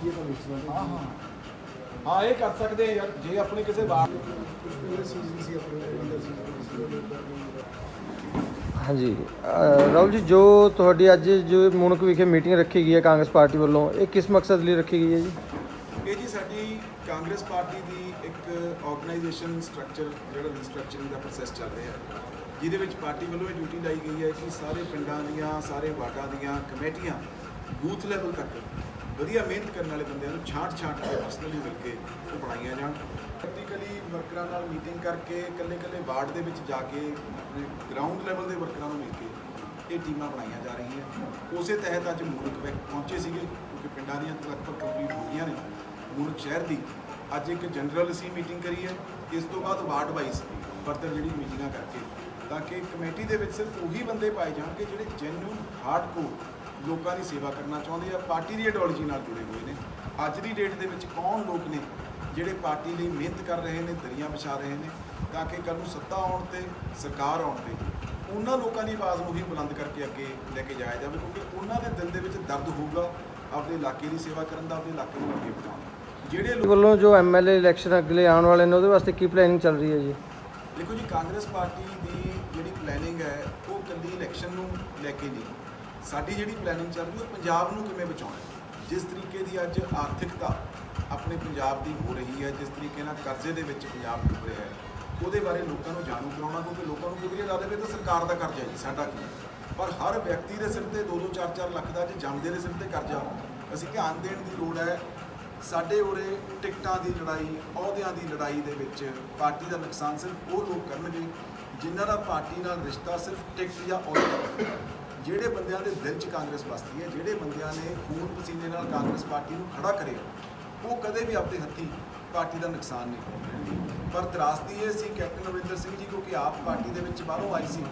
ਸਕੀਏ ਤਾਂ ਵੇਚਣਾ ਹਾਂ ਹਾਂ। ਹਾਂ ਇਹ ਕਰ ਸਕਦੇ ਆ ਯਾਰ ਜੇ ਆਪਣੇ ਕਿਸੇ ਵਾਰ ਪੂਰੇ ਸੀਜ਼ਨ ਸੀ ਆਪਣੇ ਅੰਦਰ ਸੀ ਹਾਂਜੀ। ਅਹ ਰਾਹੁਲ ਜੀ ਜੋ ਤੁਹਾਡੀ ਅੱਜ ਜੋ ਮੁਣਕ ਵਿਖੇ ਮੀਟਿੰਗ ਰੱਖੀ ਗਈ ਹੈ ਕਾਂਗਰਸ ਪਾਰਟੀ ਵੱਲੋਂ ਇਹ ਕਿਸ ਮਕਸਦ ਲਈ ਰੱਖੀ ਗਈ ਹੈ ਜੀ? ਇਹ ਜੀ ਸਾਡੀ ਕਾਂਗਰਸ ਪਾਰਟੀ ਦੀ ਇੱਕ ਆਰਗੇਨਾਈਜੇਸ਼ਨ ਸਟਰਕਚਰ ਜਿਹੜਾ ਰੀਸਟਰਕਚਰਿੰਗ ਦਾ ਪ੍ਰੋਸੈਸ ਚੱਲ ਰਿਹਾ ਹੈ। ਜਿਹਦੇ ਵਿੱਚ ਪਾਰਟੀ ਵੱਲੋਂ ਇਹ ਡਿਊਟੀ ਲਾਈ ਗਈ ਹੈ ਕਿ ਸਾਰੇ ਪਿੰਡਾਂ ਦੀਆਂ ਸਾਰੇ ਵਾਰਡਾਂ ਦੀਆਂ ਕਮੇਟੀਆਂ ਬੂਥ ਲੈਵਲ ਤੱਕ ਵਧੀਆ ਮਿਹਨਤ ਕਰਨ ਵਾਲੇ ਬੰਦਿਆਂ ਨੂੰ ਛਾਂਟ ਛਾਂਟ ਕੇ ਪਰਸਨਲੀ ਮਿਲ ਕੇ ਉਹ ਬਣਾਈਆਂ ਜਾਣ। ਪ੍ਰੈਕਟੀਕਲੀ ਵਰਕਰਾਂ ਨਾਲ ਮੀਟਿੰਗ ਕਰਕੇ ਇਕੱਲੇ ਇਕੱਲੇ ਵਾਰਡ ਦੇ ਵਿੱਚ ਜਾ ਕੇ ਆਪਣੇ ਗਰਾਊਂਡ ਲੈਵਲ ਦੇ ਵਰਕਰਾਂ ਨੂੰ ਮਿਲ ਕੇ ਇਹ ਟੀਮਾਂ ਬਣਾਈਆਂ ਜਾ ਰਹੀਆਂ। ਉਸੇ ਤਹਿਤ ਅੱਜ ਮੂਰਖ ਪਹੁੰਚੇ ਸੀਗੇ ਕਿਉਂਕਿ ਪਿੰਡਾਂ ਦੀਆਂ ਲਗਭਗ ਕੰਪਲੀਟ ਹੋ ਗਈਆਂ ਨੇ। ਮੂਰਖ ਸ਼ਹਿਰ ਦੀ ਅੱਜ ਇੱਕ ਜਨਰਲ ਅਸੀਂ ਮੀਟਿੰਗ ਕਰੀ ਹੈ। ਇਸ ਤੋਂ ਬਾਅਦ ਵਾਰਡ ਵਾਈਜ਼ ਫਰਦਰ ਜਿਹੜੀ ਮੀਟਿੰਗਾਂ ਕਰਕੇ ਤਾਂ ਕਿ ਕਮੇਟੀ ਦੇ ਵਿੱਚ ਸਿਰਫ ਉਹੀ ਬੰਦੇ ਪਾਏ ਜਾਣਗੇ ਜਿਹੜੇ ਜੈਨੂਨ ਹਾਰਡਕੋਰ ਲੋਕਾਂ ਦੀ ਸੇਵਾ ਕਰਨਾ ਚਾਹੁੰਦੇ ਆ ਪਾਰਟੀ ਦੀ ਆਈਡੀਓਲੋਜੀ ਨਾਲ ਜੁੜੇ ਹੋਏ ਨੇ। ਅੱਜ ਦੀ ਡੇਟ ਦੇ ਵਿੱਚ ਕੌਣ ਲੋਕ ਨੇ ਜਿਹੜੇ ਪਾਰਟੀ ਲਈ ਮਿਹਨਤ ਕਰ ਰਹੇ ਨੇ ਦਰੀਆਂ ਵਿਛਾ ਰਹੇ ਨੇ ਤਾਂ ਕਿ ਕੱਲ੍ਹ ਨੂੰ ਸੱਤਾ ਆਉਣ ਤੇ ਸਰਕਾਰ ਆਉਣ ਤੇ ਉਹਨਾਂ ਲੋਕਾਂ ਦੀ ਆਵਾਜ਼ ਨੂੰ ਹੀ ਬੁਲੰਦ ਕਰਕੇ ਅੱਗੇ ਲੈ ਕੇ ਜਾਇਆ ਜਾਵੇ ਕਿਉਂਕਿ ਉਹਨਾਂ ਦੇ ਦਿਲ ਦੇ ਵਿੱਚ ਦਰਦ ਹੋਊਗਾ ਆਪਦੇ ਇਲਾਕੇ ਦੀ ਸੇਵਾ ਕਰਨ ਦਾ ਆਪਦੇ ਇਲਾਕੇ ਨੂੰ ਅੱਗੇ ਵਧਾਉਣ। ਜਿਹੜੇ ਲੋਕ ਵੱਲੋਂ ਜੋ ਐਮਐਲਏ ਇਲੈਕਸ਼ਨ ਅਗਲੇ ਆਉਣ ਵਾਲੇ ਨੇ ਉਹਦੇ ਵਾਸਤੇ ਕੀ ਪਲੈਨਿੰਗ ਚੱਲ ਰਹੀ ਹੈ ਜੀ? ਦੇਖੋ ਜੀ ਕਾਂਗਰਸ ਪਾਰਟੀ ਦੀ ਜਿਹੜੀ ਪਲੈਨਿੰਗ ਹੈ ਉਹ ਕੱਲੀ ਇਲੈਕਸ਼ਨ ਨੂੰ ਲੈ ਕੇ ਨਹੀਂ। ਸਾਡੀ ਜਿਹੜੀ ਪਲੈਨਿੰਗ ਚੱਲ ਰਹੀ ਹੈ, ਉਹ ਪੰਜਾਬ ਨੂੰ ਕਿਵੇਂ ਬਚਾਉਣਾ ਹੈ? ਜਿਸ ਤਰੀਕੇ ਦੀ ਅੱਜ ਆਰਥਿਕਤਾ ਆਪਣੇ ਪੰਜਾਬ ਦੀ ਹੋ ਰਹੀ ਹੈ, ਜਿਸ ਤਰੀਕੇ ਨਾਲ ਕਰਜ਼ੇ ਦੇ ਵਿੱਚ ਪੰਜਾਬ ਡੁੱਬ ਰਿਹਾ ਹੈ, ਉਹਦੇ ਬਾਰੇ ਲੋਕਾਂ ਨੂੰ ਜਾਣੂ ਕਰਾਉਣਾ, ਕਿਉਂਕਿ ਲੋਕਾਂ ਨੂੰ ਕਿਉਂਕਿ ਲਾ ਦੇਵੇ ਤਾਂ ਸਰਕਾਰ ਦਾ ਕਰਜ਼ਾ ਜੀ, ਸਾਡਾ ਕੀ ਪਰ ਹਰ ਵਿਅਕਤੀ ਦੇ ਸਿਰ ਤੇ 2-2 4-4 ਲੱਖ ਦਾ ਜੇ ਜੰਮਦੇ ਦੇ ਸਿਰ ਤੇ ਕਰਜ਼ਾ ਅਸੀਂ ਧਿਆਨ ਦੇਣ ਦੀ ਲੋੜ ਹੈ, ਸਾਡੇ ਉਰੇ ਟਿਕਟਾਂ ਦੀ ਲੜਾਈ, ਅਹੁਦਿਆਂ ਦੀ ਲੜਾਈ ਦੇ ਵਿੱਚ ਪਾਰਟੀ ਦਾ ਨੁਕਸਾਨ ਸਿਰਫ ਉਹ ਲੋਕ ਕਰਨਗੇ, ਜਿਨ੍ਹਾਂ ਦਾ ਪਾਰਟੀ ਨਾਲ ਰਿਸ਼ਤਾ ਸਿਰਫ ਟਿਕਟ ਜਾਂ ਅਹੁਦੇ ਜਿਹੜੇ ਬੰਦਿਆਂ ਦੇ ਦਿਲ 'ਚ ਕਾਂਗਰਸ ਵਸਦੀ ਹੈ, ਜਿਹੜੇ ਬੰਦਿਆਂ ਨੇ ਖੂਨ ਪਸੀਨੇ ਨਾਲ ਕਾਂਗਰਸ ਪਾਰਟੀ ਨੂੰ ਖੜਾ ਕਰਿਆ, ਉਹ ਕਦੇ ਵੀ ਆਪਣੇ ਹੱਥੀ ਪਾਰਟੀ ਦਾ ਨੁਕਸਾਨ ਨਹੀਂ ਕਰਨਗੇ ਪਰ ਤਰਾਸਦੀ ਇਹ ਸੀ ਕੈਪਟਨ ਅਮਰਿੰਦਰ ਸਿੰਘ ਜੀ ਕਿਉਂਕਿ ਆਪ ਪਾਰਟੀ ਦੇ ਵਿੱਚ ਬਾਹਰੋਂ ਆਈ ਸੀ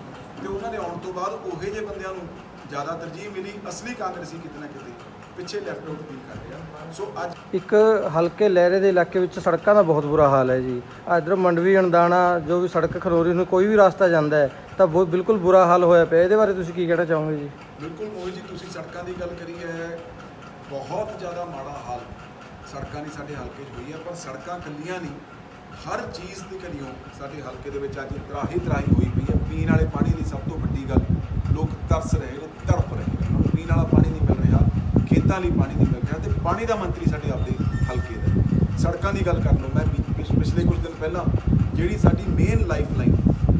ਤੇ ਉਹਨਾਂ ਦੇ ਆਉਣ ਤੋਂ ਬਾਅਦ ਉਹੇ ਜਿਹੇ ਬੰਦਿਆਂ ਨੂੰ ਜ਼ਿਆਦਾ ਤਰਜੀਹ ਮਿਲੀ ਅਸਲੀ ਕਾਂਗਰਸੀ ਕਿਤੇ ਨਾ ਕਿਤੇ ਪਿੱਛੇ ਲੈਫਟ ਆਊਟ ਫੀਲ ਕਰ ਰਿਹਾ ਸੋ ਅੱਜ ਇੱਕ ਹਲਕੇ ਲਹਿਰੇ ਦੇ ਇਲਾਕੇ ਵਿੱਚ ਸੜਕਾਂ ਦਾ ਬਹੁਤ ਬੁਰਾ ਹਾਲ ਹੈ ਜੀ। ਇਧਰ ਮੰਡਵੀ ਅਣਦਾਣਾ ਜੋ ਵੀ ਸੜਕ ਖਰੋਰੀ ਨੂੰ ਕੋਈ ਵੀ ਰਸਤਾ ਜਾਂਦਾ ਹੈ ਤਾਂ ਬਹੁਤ ਬਿਲਕੁਲ ਬੁਰਾ ਹਾਲ ਹੋਇਆ ਪਿਆ। ਇਹਦੇ ਬਾਰੇ ਤੁਸੀਂ ਕੀ ਕਹਿਣਾ ਚਾਹੋਗੇ ਜੀ? ਬਿਲਕੁਲ ਮੋਹਿਤ ਜੀ ਤੁਸੀਂ ਸੜਕਾਂ ਦੀ ਗੱਲ ਕਰੀ ਹੈ ਬਹੁਤ ਜ਼ਿਆਦਾ ਮਾੜਾ ਹਾਲ ਸੜਕਾਂ ਦੀ ਸਾਡੇ ਹਲਕੇ 'ਚ ਹੋਈ ਹੈ ਪਰ ਸੜਕਾਂ ਕੱਲੀਆਂ ਨਹੀਂ ਹਰ ਚੀਜ਼ ਦੀ ਕਰੀਓ ਸਾਡੇ ਹਲਕੇ ਦੇ ਵਿੱਚ ਅੱਜ ਤਰਾਹੀ ਤਰਾਹੀ ਹੋਈ ਪਈ ਹੈ। ਪੀਣ ਵਾਲੇ ਪਾਣੀ ਦੀ ਸਭ ਤੋਂ ਵੱਡੀ ਗੱਲ ਤਰਸ ਰਹੇ ਨੇ, ਤੜਪ ਰਹੇ ਉਹਨਾਂ ਨੂੰ ਪੀਣ ਵਾਲਾ ਪਾਣੀ ਨਹੀਂ ਮਿਲ ਰਿਹਾ, ਖੇਤਾਂ ਲਈ ਪਾਣੀ ਨਹੀਂ ਮਿਲ ਰਿਹਾ ਤੇ ਪਾਣੀ ਦਾ ਮੰਤਰੀ ਸਾਡੇ ਆਪਦੇ ਹਲਕੇ ਦਾ ਸੜਕਾਂ ਦੀ ਗੱਲ ਕਰ ਲਓ ਮੈਂ ਪਿਛਲੇ ਕੁਝ ਦਿਨ ਪਹਿਲਾਂ ਜਿਹੜੀ ਸਾਡੀ ਮੇਨ ਲਾਈਫ ਲਾਈਨ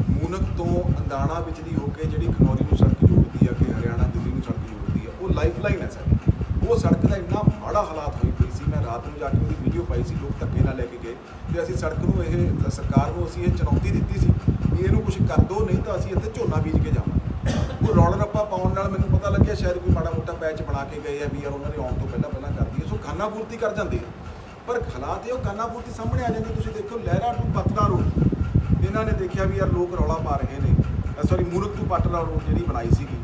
ਮੂਨਕ ਤੋਂ ਅੰਦਾਣਾ ਵਿੱਚ ਦੀ ਹੋ ਕੇ ਜਿਹੜੀ ਖਨੌਰੀ ਨੂੰ ਸੜਕ ਜੋੜਦੀ ਆ, ਕਿ ਹਰਿਆਣਾ, ਦਿੱਲੀ ਨੂੰ ਸੜਕ ਜੋੜਦੀ ਆ, ਉਹ ਲਾਈਫ ਲਾਈਨ ਹੈ ਸਾਡੀ। ਉਹ ਸੜਕ ਦਾ ਇੰਨਾ ਮਾੜਾ ਹਾਲਾਤ ਹੋਈ ਪਈ ਸੀ, ਮੈਂ ਰਾਤ ਨੂੰ ਜਾ ਕੇ ਉਹਦੀ ਵੀਡੀਓ ਪਾਈ ਸੀ, ਲੋਕ ਧੱਕੇ ਨਾਲ ਲੈ ਕੇ ਗਏ ਤੇ ਅਸੀਂ ਸੜਕ ਨੂੰ ਇਹ, ਸਰਕਾਰ ਨੂੰ ਅਸੀਂ ਇਹ ਚੁਣੌਤੀ ਦਿੱਤੀ ਸੀ, ਵੀ ਇਹਨੂੰ ਕੁਝ ਕਰ ਦਿਓ ਨਹੀਂ ਤਾਂ ਅਸੀਂ ਇੱਥੇ ਝੋਨਾ ਬੀਜ ਕੇ ਜਾਵਾਂਗੇ। ਉਹ ਰੌਲਾ ਰੱਪਾ ਪਾਉਣ ਨਾਲ ਮੈਨੂੰ ਪਤਾ ਲੱਗਿਆ ਸ਼ਾਇਦ ਕੋਈ ਮਾੜਾ ਮੋਟਾ ਪੈਚ ਬਣਾ ਕੇ ਗਏ ਆ ਵੀ ਯਾਰ ਉਹਨਾਂ ਦੇ ਆਉਣ ਤੋਂ ਪਹਿਲਾਂ ਪਹਿਲਾਂ ਕਰਦੀ ਦਈਏ। ਸੋ ਖਾਨਾ ਪੂਰਤੀ ਕਰ ਜਾਂਦੇ ਆ। ਪਰ ਹਾਲਾਤ ਇਹ ਉਹ ਖਾਨਾ ਪੂਰਤੀ ਸਾਹਮਣੇ ਆ ਜਾਂਦੀ ਤੁਸੀਂ ਦੇਖੋ, ਲਹਿਰਾ ਟੂ ਪਤਨਾ ਰੋਡ। ਇਹਨਾਂ ਨੇ ਦੇਖਿਆ ਵੀ ਯਾਰ ਲੋਕ ਰੌਲਾ ਪਾ ਰਹੇ ਨੇ। ਸੌਰੀ ਮੂਰਖ ਟੂ ਪਟਨਾ ਰੋਡ ਜਿਹੜੀ ਬਣਾਈ ਸੀਗੀ।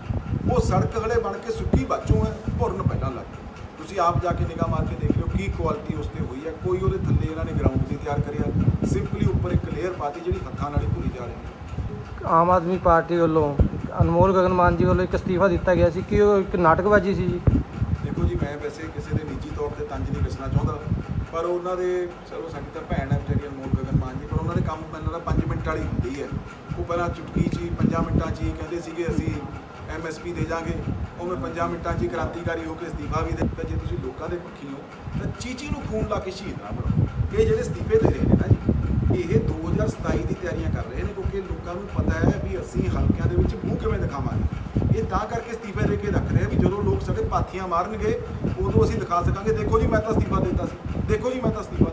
ਉਹ ਸੜਕ ਹਲੇ ਬਣ ਕੇ ਸੁੱਕੀ ਬਾਚੋਂ ਹੈ, ਭੁਰਨ ਪਹਿਲਾਂ ਲੱਗ ਗਈ। ਤੁਸੀਂ ਆਪ ਜਾ ਕੇ ਨਿਗਾਹ ਮਾਰ ਕੇ ਦੇਖ ਲਿਓ ਕੀ ਕੁਆਲਿਟੀ ਉਸ ਤੇ ਹੋਈ ਹੈ। ਕੋਈ ਉਹਦੇ ਥੱਲੇ ਇਹਨਾਂ ਨੇ ਗਰਾਊਂਡ ਨਹੀਂ ਤਿਆਰ ਕਰਿਆ। ਸਿੰਪਲੀ ਉੱਪਰ ਇੱਕ ਲੇਅਰ ਪਾਤੀ ਜਿਹੜੀ ਹੱਥਾਂ ਨਾਲ ਹੀ ਭੁਰੀ ਜਾ ਰਹੀ ਹੈ। ਆਮ ਆਦਮੀ ਪਾਰਟੀ ਵੱਲੋਂ ਅਨਮੋਲ ਗਗਨ ਮਾਨ ਜੀ ਵੱਲੋਂ ਇੱਕ ਅਸਤੀਫਾ ਦਿੱਤਾ ਗਿਆ ਸੀ। ਕਿ ਉਹ ਇੱਕ ਨਾਟਕਬਾਜ਼ੀ ਸੀ ਜੀ? ਦੇਖੋ ਜੀ, ਮੈਂ ਵੈਸੇ ਕਿਸੇ ਦੇ ਨਿੱਜੀ ਤੌਰ ਤੇ ਤੰਜ ਨਹੀਂ ਕੱਸਣਾ ਚਾਹੁੰਦਾ, ਪਰ ਉਹਨਾਂ ਦੇ ਚਲੋ ਸਾਡੀ ਤਾਂ ਭੈਣ ਹੈ ਵਿਚਾਰੀ ਅਨਮੋਲ ਗਗਨ ਮਾਨ ਜੀ, ਪਰ ਉਹਨਾਂ ਦੇ ਕੰਮ ਮੈਨੂੰ ਲੱਗਦਾ 5 ਮਿੰਟ ਵਾਲੀ ਹੁੰਦੀ ਹੈ। ਉਹ ਪਹਿਲਾਂ ਚੁਟਕੀ 'ਚ ਹੀ 5 ਮਿੰਟਾਂ 'ਚ ਹੀ ਕਹਿੰਦੇ ਸੀਗੇ, ਅਸੀਂ ਐਮਐਸਪੀ ਦੇ ਜਾਾਂਗੇ। ਉਹ ਮੈਂ 5 ਮਿੰਟਾਂ 'ਚ ਹੀ ਕ੍ਰਾਂਤੀਕਾਰੀ ਹੋ ਕੇ ਅਸਤੀਫਾ ਵੀ ਦੇ ਦਿੱਤਾ। ਜੇ ਤੁਸੀਂ ਲੋਕਾਂ ਦੇ ਪੱਖੀ ਹੋ, ਤਾਂ ਚੀਚੀ ਨੂੰ ਖੂਨ ਲਾ ਕੇ ਸ਼ਹੀਦ ਨਾ ਬਣਾਓ। ਇਹ ਜਿਹੜੇ ਅਸਤੀਫੇ ਦੇ ਰਹੇ ਨੇ ਨਾ ਇਹ 2027 ਦੀ ਤਿਆਰੀਆਂ ਕਰ ਰਹੇ ਨੇ, ਕਿਉਂਕਿ ਲੋਕਾਂ ਨੂੰ ਪਤਾ ਹੈ ਵੀ ਅਸੀਂ ਹਲਕਿਆਂ ਦੇ ਵਿੱਚ ਮੂੰਹ ਕਿਵੇਂ ਦਿਖਾਵਾਂਗੇ। ਇਹ ਤਾਂ ਕਰਕੇ ਅਸਤੀਫੇ ਦੇ ਕੇ ਰੱਖ ਰਹੇ ਆ ਵੀ ਜਦੋਂ ਲੋਕ ਸਾਡੇ ਪਾਥੀਆਂ ਮਾਰਨਗੇ, ਉਦੋਂ ਅਸੀਂ ਦਿਖਾ ਸਕਾਂਗੇ, ਦੇਖੋ ਜੀ, ਮੈਂ ਤਾਂ ਅਸਤੀਫਾ ਦਿੱਤਾ ਸੀ। ਦੇਖੋ ਜੀ, ਮੈਂ ਤਾਂ ਅਸਤੀਫਾ